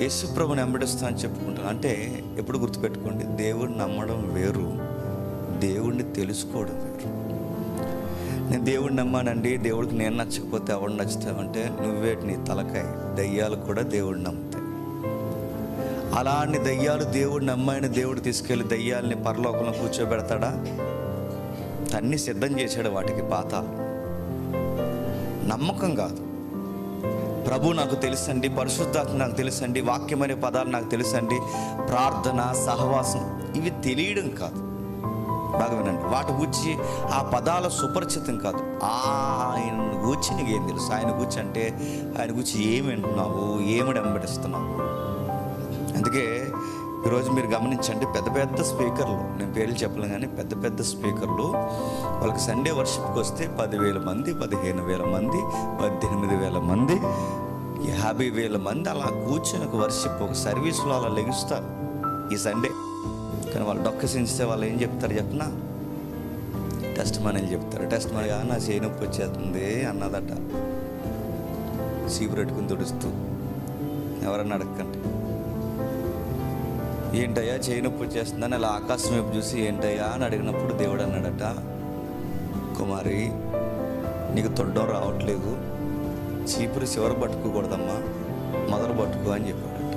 యేసు ప్రభుని వెంబడిస్తా అని చెప్పుకుంటాను. అంటే ఎప్పుడు గుర్తుపెట్టుకోండి దేవుడిని నమ్మడం వేరు దేవుణ్ణి తెలుసుకోవడం వేరు. నేను దేవుడిని నమ్మానండి దేవుడికి నేను నచ్చకపోతే ఎవడు నచ్చుతావంటే నువ్వేటి నీ తలకాయ. దయ్యాలు కూడా దేవుడిని నమ్ముతాయి. అలాంటి దయ్యాలు దేవుడు నమ్మాయని దేవుడు తీసుకెళ్ళి దయ్యాల్ని పరలోకంలో కూర్చోబెడతాడా? అన్ని సిద్ధం చేశాడు వాటికి పాత నమ్మకం కాదు. ప్రభు నాకు తెలుసండి. పరిశుద్ధాత్మ నాకు తెలుసండి. వాక్యం అనే పదాలు నాకు తెలుసండి. ప్రార్థన సహవాసం ఇవి తెలియడం కాదు. బాగా వినండి. వాటి గురించి ఆ పదాల సుపరిచితం కాదు. ఆయన గురించి నీకు ఏం తెలుసు? ఆయన గురించి అంటే ఆయన గురించి ఏమి వింటున్నావు? ఏమి వెంబడిస్తున్నావు? అందుకే ఈరోజు మీరు గమనించండి పెద్ద పెద్ద స్పీకర్లు నేను పేర్లు చెప్పలేను కానీ పెద్ద పెద్ద స్పీకర్లు వాళ్ళకి సండే వర్షిప్కి వస్తే పదివేల మంది పదిహేను వేల మంది పద్దెనిమిది వేల మంది యాభై వేల మంది అలా కూర్చొని ఒక వర్షిప్ ఒక సర్వీస్లో అలా లెగుస్తారు. ఈ సండే కానీ వాళ్ళు డొక్క సించితే వాళ్ళు ఏం చెప్తారు చెప్పనా? టెస్ట్ మనీలు చెప్తారు. టెస్ట్ మనీ నా చేయి నొప్పి వచ్చేస్తుంది అన్నదట. సీపు పెట్టుకుని తుడుస్తూ. ఎవరన్నా అడగండి ఏంటయ్యా చేయి నొప్పి వచ్చేస్తుందని అలా ఆకాశం వైపు చూసి ఏంటయ్యా అని అడిగినప్పుడు దేవుడు అన్నాడట కుమారి నీకు తొడ్డం రావట్లేదు. చీపురు చివర పట్టుకోకూడదమ్మా మొదలు పట్టుకో అని చెప్పాడట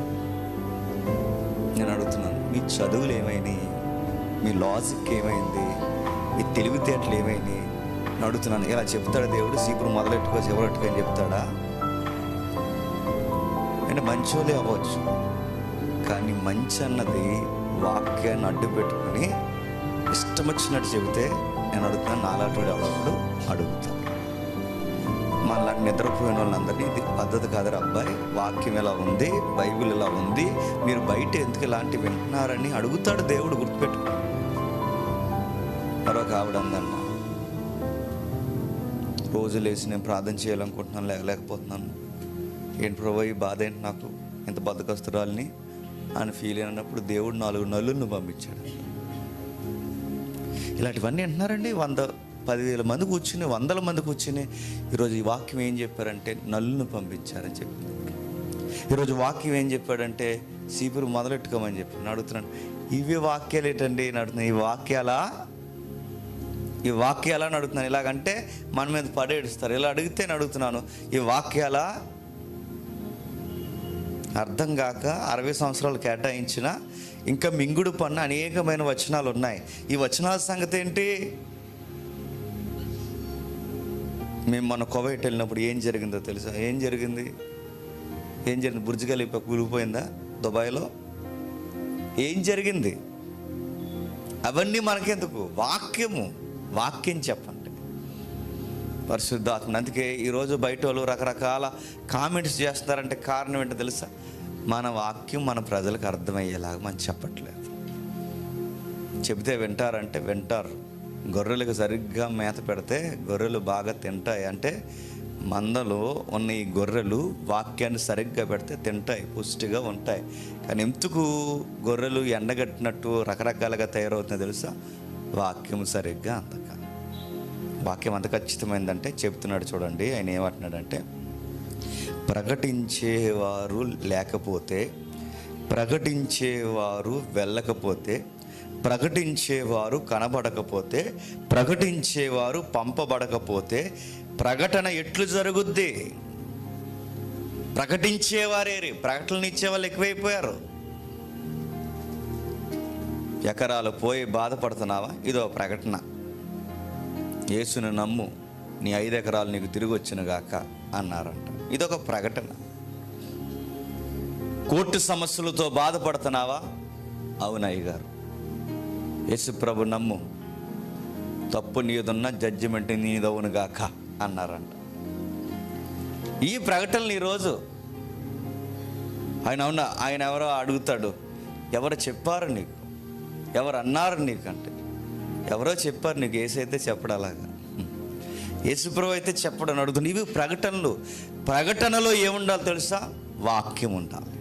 నేను అడుగుతున్నాను మీ చదువులు ఏమైనాయి మీ లాజిక్ ఏమైంది? మీ తెలివితేటలు ఏమైనాయి నేను అడుగుతున్నాను ఇలా చెప్తాడు దేవుడు చీపురు మొదలెట్టుకో చివరెట్టుకో అని చెప్తాడా? అంటే మంచోలే అవ్వచ్చు కానీ మంచి అన్నది వాక్యాన్ని అడ్డు పెట్టుకుని ఇష్టం వచ్చినట్టు చెబితే నేను అడుగుతాను నాలాంటి ఎవడప్పుడు అడుగుతాను మళ్ళీ నిద్రపోయిన వాళ్ళందరినీ ఇది పద్ధతి కాదురా అబ్బాయి. వాక్యం ఇలా ఉంది? బైబిల్ ఇలా ఉంది? మీరు బయట ఎందుకు ఇలాంటివి వింటున్నారని అడుగుతాడు దేవుడు గుర్తుపెట్టు. మరొక ఆవిడ అందన్న రోజు లేచి నేను ప్రార్థన చేయాలనుకుంటున్నాను లేకపోతున్నాను ఏంటి ప్రభు ఈ బాధ ఏంటి నాకు? ఇంత బద్దకస్తురాల్ని అని ఫీల్ అయినప్పుడు దేవుడు నాలుగు నల్లులను పంపించాడు. ఇలాంటివన్నీ వింటున్నారండి? వంద పదివేల మంది కూర్చుని వందల మంది కూర్చుని ఈరోజు ఈ వాక్యం ఏం చెప్పారంటే నల్లును పంపించారని చెప్పి ఈరోజు వాక్యం ఏం చెప్పాడంటే సీపురు మొదలెట్టుకోమని చెప్పి నేను అడుగుతున్నాను ఇవి వాక్యాలు ఏంటండి? నడుతున్నాయి ఈ వాక్యాలా? ఈ వాక్యాలా అని అడుగుతున్నాను. ఇలాగంటే మన మీద పడేడుస్తారు ఇలా అడిగితే అడుగుతున్నాను ఈ వాక్యాలా? అర్థం కాక అరవై సంవత్సరాలు కేటాయించిన ఇంకా మింగుడు పన్న అనేకమైన వచనాలు ఉన్నాయి ఈ వచనాల సంగతి ఏంటి? మేము మన కువైట్ వెళ్ళినప్పుడు ఏం జరిగిందో తెలుసా? ఏం జరిగింది? ఏం జరిగింది? బుర్జ్ ఖలీఫా కూలిపోయిందా? దుబాయ్లో? ఏం జరిగింది? అవన్నీ మనకెందుకు? వాక్యము. వాక్యం చెప్పండి. పరిశుద్ధాత్మ. అందుకే ఈరోజు బయట వాళ్ళు రకరకాల కామెంట్స్ చేస్తున్నారంటే కారణం ఏంటో తెలుసా? మన వాక్యం మన ప్రజలకు అర్థమయ్యేలాగా మనం చెప్పట్లేదు. చెబితే వింటారంటే వింటారు. గొర్రెలకు సరిగ్గా మేత పెడితే గొర్రెలు బాగా తింటాయి. అంటే మందలో ఉన్న ఈ గొర్రెలు వాక్యాన్ని సరిగ్గా పెడితే తింటాయి పుష్టిగా ఉంటాయి. కానీ ఎందుకు గొర్రెలు ఎండగట్టినట్టు రకరకాలుగా తయారవుతుందో తెలుసా? వాక్యం సరిగ్గా అందక వాక్యం అంత ఖచ్చితమైందంటే చెప్తున్నాడు చూడండి ఆయన ఏమంటున్నాడంటే ప్రకటించేవారు లేకపోతే ప్రకటించేవారు వెళ్ళకపోతే ప్రకటించేవారు కనబడకపోతే ప్రకటించేవారు పంపబడకపోతే ప్రకటన ఎట్లు జరుగుద్ది? ప్రకటించేవారేరి ప్రకటనలు ఇచ్చేవాళ్ళు ఎక్కువైపోయారు. ఎకరాలు పోయి బాధపడుతున్నావా? ఇదో ప్రకటన. యేసుని నమ్ము నీ ఐదు ఎకరాలు నీకు తిరిగి వచ్చినగాక అన్నారంట. ఇదొక ప్రకటన. కోర్టు సమస్యలతో బాధపడుతున్నావా? అవునయ్య గారు యేసు ప్రభు నమ్ము. తప్పు నీదున్న జడ్జిమెంట్ నీదవును గాక అన్నారంట. ఈ ప్రకటనలు ఈరోజు ఆయన అవునా? ఆయన ఎవరో అడుగుతాడు. ఎవరు చెప్పారు నీకు? ఎవరు అన్నారు నీకంటే? ఎవరో చెప్పారు నీకు? ఏసైతే చెప్పడలాగా యేసుప్రభు అయితే చెప్పడం అడుగుతుంది ఇవి ప్రకటనలు. ప్రకటనలో ఏముండాలి తెలుసా? వాక్యం ఉండాలి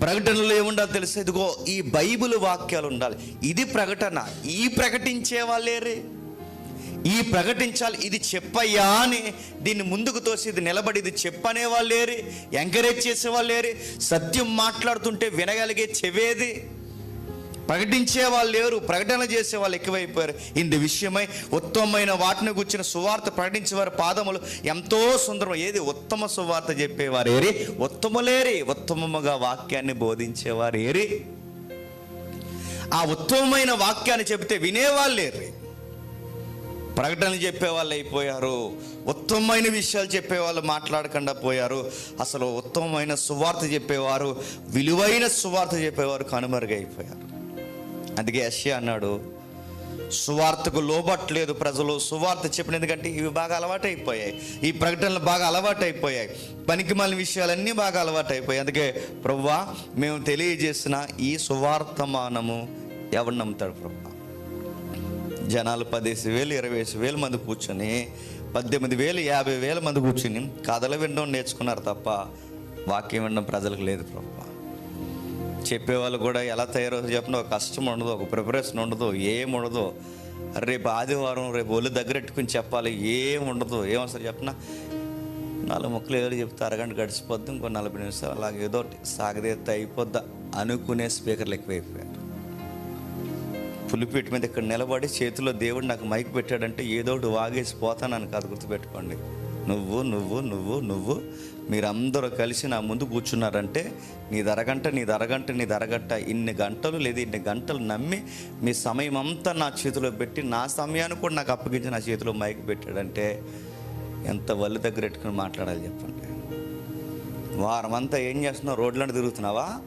ప్రకటనలు ఏముండాలి తెలుసు? ఇదిగో ఈ బైబిల్ వాక్యాలు ఉండాలి. ఇది ప్రకటన. ఈ ప్రకటించే వాళ్ళేరే ఈ ప్రకటించాలి. ఇది చెప్పయ్యా అని దీన్ని ముందుకు తోసి ఇది నిలబడి ఇది చెప్పనే వాళ్ళు ఎంకరేజ్ చేసే లేరు సత్యం మాట్లాడుతుంటే వినగలిగే చెవేది? ప్రకటించే వాళ్ళు లేరు ప్రకటన చేసే వాళ్ళు ఎక్కువైపోయారు. ఇందు విషయమై ఉత్తమమైన వాటిని గుర్చిన సువార్త ప్రకటించేవారి పాదములు ఎంతో సుందరం ఏది ఉత్తమ సువార్త చెప్పేవారు ఏరి? ఉత్తములేరి ఉత్తమముగా వాక్యాన్ని బోధించేవారు ఏరి? ఆ ఉత్తమమైన వాక్యాన్ని చెబితే వినేవాళ్ళు లేరు ప్రకటనలు చెప్పేవాళ్ళు అయిపోయారు ఉత్తమమైన విషయాలు చెప్పేవాళ్ళు మాట్లాడకుండా పోయారు. అసలు ఉత్తమమైన సువార్త చెప్పేవారు విలువైన సువార్త చెప్పేవారు కనుమరుగైపోయారు. అందుకే యష్య అన్నాడు సువార్తకు లోబట్టలేదు ప్రజలు. సువార్త చెప్పిన ఎందుకంటే ఇవి బాగా అలవాటు అయిపోయాయి ఈ ప్రకటనలు బాగా అలవాటు అయిపోయాయి పనికి మాలిన విషయాలన్నీ బాగా అలవాటు అయిపోయాయి అందుకే ప్రవ్వా మేము తెలియజేసిన ఈ సువార్తమానము ఎవరు నమ్ముతాడు ప్రభు జనాలు పదేసి వేలు ఇరవై వేలు మంది కూర్చొని పద్దెనిమిది వేలు యాభై వేల మంది కూర్చుని కథలు వినడం నేర్చుకున్నారు తప్ప వాక్యం వినడం ప్రజలకు లేదు ప్రభు చెప్పేవాళ్ళు కూడా ఎలా తయారవుతుంది చెప్పిన ఒక కష్టం ఉండదు ఒక ప్రిపరేషన్ ఉండదు ఏం ఉండదు. రేపు ఆదివారం రేపు ఒళ్ళు దగ్గరెట్టుకుని చెప్పాలి ఏం ఉండదు. ఏమవసరం చెప్పిన నాలుగు ముక్కలు ఏదో చెప్తే అరగంట గడిచిపోద్ది ఇంకో నలభై నిమిషాలు అలాగే ఏదో సాగదీత అయిపోద్దా అనుకునే స్పీకర్లు ఎక్కువైపోయారు. పులిపేట మీద ఇక్కడ నిలబడి చేతిలో దేవుడు నాకు మైక్ పెట్టాడంటే ఏదో ఒకటి వాగేసి పోతానని కాదు గుర్తుపెట్టుకోండి. నువ్వు నువ్వు నువ్వు నువ్వు. మీరందరూ కలిసి నా ముందు కూర్చున్నారంటే నీ దరగంట నీ దరగంట నీ దరగంట. ఇన్ని గంటలు లేదా ఇన్ని గంటలు నమ్మి మీ సమయం అంతా నా చేతిలో పెట్టి నా సమయాన్ని కూడా నాకు అప్పగించి నా చేతిలో మైక్ పెట్టాడంటే ఎంత వల్లి దగ్గర పెట్టుకుని మాట్లాడాలి చెప్పండి. వారం అంతా ఏం చేస్తున్నావు? రోడ్లను తిరుగుతున్నావా?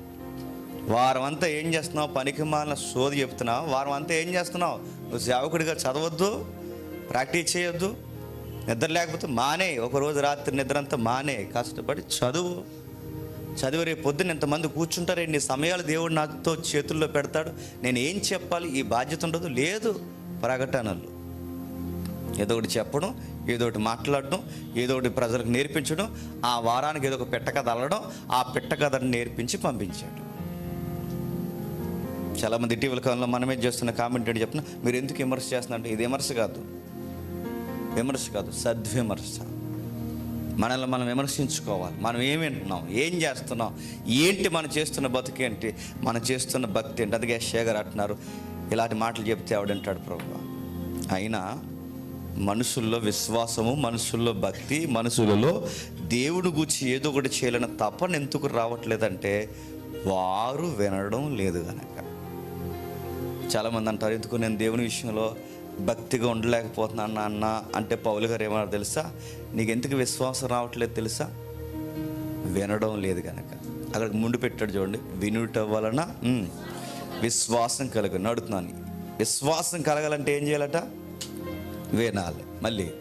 వారం అంతా ఏం చేస్తున్నావు? పనికి మాలిన సోది చెప్తున్నావు? వారం అంతా ఏం చేస్తున్నావు? నువ్వు సేవకుడిగా చదవద్దు ప్రాక్టీస్ చేయొద్దు నిద్ర లేకపోతే మానే ఒక రోజు రాత్రి నిద్ర అంతా మానే. కష్టపడి చదువు చదివి రేపు పొద్దున్న ఎంతమంది కూర్చుంటారు ఎన్ని సమయాలు దేవుడు నాతో చేతుల్లో పెడతాడు. నేను ఏం చెప్పాలి? ఈ బాధ్యత ఉండదు? లేదు ప్రకటనలు. ఏదో ఒకటి చెప్పడం ఏదో ఒకటి మాట్లాడడం ఏదో ఒకటి ప్రజలకు నేర్పించడం ఆ వారానికి ఏదో ఒక పెట్టకథ అల్లడం ఆ పెట్టకథను నేర్పించి పంపించాడు. చాలామంది ఇటీవల కాలంలో మనమే చేస్తున్న కామెంట్ ఏంటి చెప్పిన మీరు ఎందుకు విమర్శ చేస్తున్నారంటే ఇది విమర్శ కాదు. విమర్శ కాదు సద్విమర్శ. మనల్ని మనం విమర్శించుకోవాలి. మనం ఏం వింటున్నాం? ఏం చేస్తున్నాం? ఏంటి మనం చేస్తున్న బతుకేంటి మనం చేస్తున్న భక్తి ఏంటి? అందుకే శేఖర్ అంటున్నారు ఇలాంటి మాటలు చెప్తే ఆవిడంటాడు ప్రభు. అయినా మనుషుల్లో విశ్వాసము మనుషుల్లో భక్తి మనుషులలో దేవుడు గురించి ఏదో ఒకటి చేయాలని తపన ఎందుకు రావట్లేదంటే వారు వినడం లేదు కనుక చాలామంది అంటారు ఎందుకు నేను దేవుని విషయంలో భక్తిగా ఉండలేకపోతున్నాను అన్న అంటే పౌలు గారు ఏమన్నా తెలుసా? నీకు ఎందుకు విశ్వాసం రావట్లేదు తెలుసా? వినడం లేదు కనుక అక్కడ ముందు పెట్టాడు చూడండి. వినుట వలన విశ్వాసం కలుగు నడుతున్నాను. విశ్వాసం కలగాలంటే ఏం చేయాలట? వినాలి. మళ్ళీ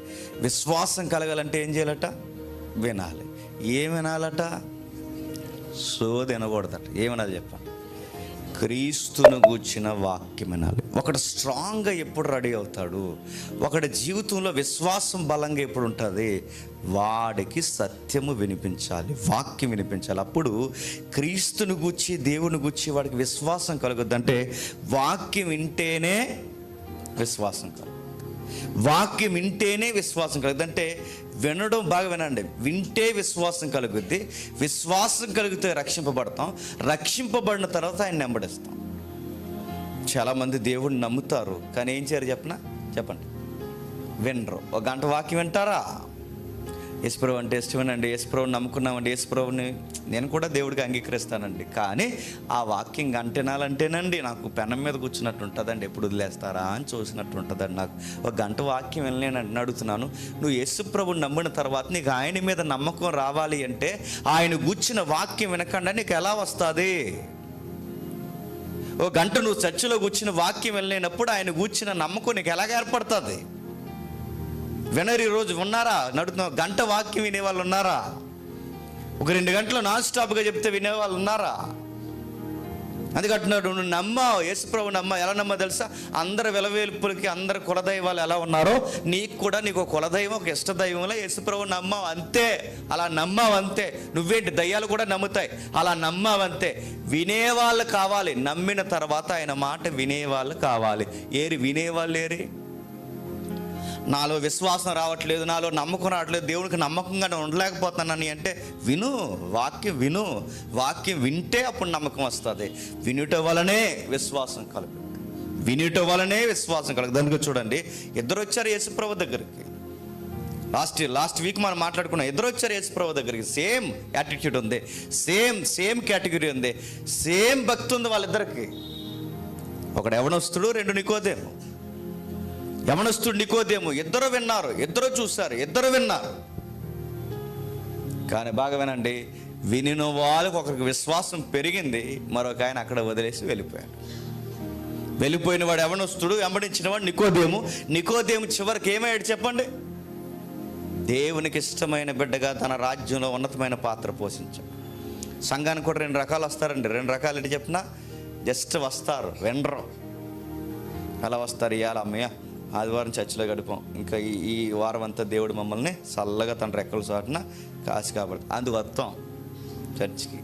విశ్వాసం కలగాలంటే ఏం చేయాలట? వినాలి. ఏం వినాలట? సో తినకూడదట ఏమనాలి చెప్పండి? క్రీస్తును గూర్చిన వాక్యం వినాలి. ఒకడు స్ట్రాంగ్గా ఎప్పుడు రెడీ అవుతాడు? ఒకడి జీవితంలో విశ్వాసం బలంగా ఎప్పుడు ఉంటుంది? వాడికి సత్యము వినిపించాలి వాక్యం వినిపించాలి. అప్పుడు క్రీస్తును గూర్చి దేవుని గూర్చి వాడికి విశ్వాసం కలుగుద్ది. అంటే వాక్యం వింటేనే విశ్వాసం కలుగుతుంది. వాక్యం వింటేనే విశ్వాసం కలుగుతుంది అంటే వినడం బాగా వినండి. వింటే విశ్వాసం కలుగుద్ది. విశ్వాసం కలిగితే రక్షింపబడతాం. రక్షింపబడిన తర్వాత ఆయన నెంబడిస్తాం. చాలామంది దేవుడిని నమ్ముతారు. కానీ ఏం చేయరు చెప్పనా? చెప్పండి. వినరు. ఒక గంట వాక్యం వింటారా? యశ్ప్రభు అంటే ఇష్టమేనండి. యేసుప్రభు నమ్ముకున్నామండి. యేసుప్రభుని నేను కూడా దేవుడికి అంగీకరిస్తానండి. కానీ ఆ వాక్యం గంటనాలంటేనండి నాకు పెనం మీద కూర్చున్నట్టు ఉంటుందండి. ఎప్పుడు వదిలేస్తారా అని చూసినట్టు ఉంటుందండి నాకు. ఒక గంట వాక్యం వెళ్ళలేనండి అడుగుతున్నాను. నువ్వు యేసుప్రభుని నమ్మిన తర్వాత నీకు ఆయన మీద నమ్మకం రావాలి అంటే ఆయన గుచ్చిన వాక్యం వినకుండా నీకు ఎలా వస్తుంది? ఓ గంట నువ్వు చర్చిలో కూర్చుని వాక్యం వెళ్ళినప్పుడు ఆయన కూర్చిన నమ్మకం నీకు ఎలాగ ఏర్పడుతుంది? వినరు ఈరోజు ఉన్నారా? నడుతున్న గంట వాక్యం వినేవాళ్ళు ఉన్నారా? ఒక రెండు గంటలు నాన్ స్టాప్గా చెప్తే వినేవాళ్ళు ఉన్నారా? అందుకంటున్నాడు నువ్వు నమ్మావు. యేసుప్రభు నమ్మ ఎలా నమ్మా తెలుసా? అందరు విలవేల్పులకి అందరు కులదైవాలు ఎలా ఉన్నారో నీకు కూడా నీకు కులదైవం ఒక ఇష్టదైవంలో యేసుప్రభు నమ్మావు అంతే. అలా నమ్మావు అంతే. నువ్వేంటి? దయ్యాలు కూడా నమ్ముతాయి. అలా నమ్మావు అంతే. వినేవాళ్ళు కావాలి. నమ్మిన తర్వాత ఆయన మాట వినేవాళ్ళు కావాలి. ఏరి వినేవాళ్ళు ఏరి? నాలో విశ్వాసం రావట్లేదు నాలో నమ్మకం రావట్లేదు దేవునికి నమ్మకంగా ఉండలేకపోతున్నాను అంటే విను వాక్యం విను వాక్యం వింటే అప్పుడు నమ్మకం వస్తుంది. వినుట వలనే విశ్వాసం కలుగు వినుట వలనే విశ్వాసం కలుగు దానికి చూడండి ఇద్దరు వచ్చారు యేసుప్రభు దగ్గరికి. లాస్ట్ లాస్ట్ వీక్ మనం మాట్లాడుకున్నాం ఇద్దరు వచ్చారు యేసుప్రభు దగ్గరికి. సేమ్ యాటిట్యూడ్ ఉంది సేమ్ సేమ్ కేటగిరీ ఉంది సేమ్ భక్తి ఉంది వాళ్ళిద్దరికి. ఒకడు ఎవనొస్తుడు రెండు నికోదేమో. యమనస్తుడు నికోదేము ఇద్దరు విన్నారు ఇద్దరు చూశారు ఇద్దరు విన్నారు. కానీ బాగా వినండి వినిన వాళ్ళకి ఒకరికి విశ్వాసం పెరిగింది మరొక ఆయన అక్కడ వదిలేసి వెళ్ళిపోయాడు. వెళ్ళిపోయిన వాడు యవనస్తుడు వెంబడించిన వాడు నికోదేము. నికోదేము చివరికి ఏమయ్యాడు చెప్పండి? దేవునికి ఇష్టమైన బిడ్డగా తన రాజ్యంలో ఉన్నతమైన పాత్ర పోషించాడు. సంఘానికి కూడా రెండు రకాలు వస్తారండి. రెండు రకాలు ఏంటి చెప్పిన? జస్ట్ వస్తారు వెండరు ఎలా వస్తారు? ఇవాళ అమ్మయ్య ఆదివారం చర్చిలో గడిపాం. ఇంకా ఈ ఈ వారం అంతా దేవుడు మమ్మల్ని చల్లగా తన రెక్కల చాటున కాసి కాబట్టి అందుకు వస్తాం చర్చికి.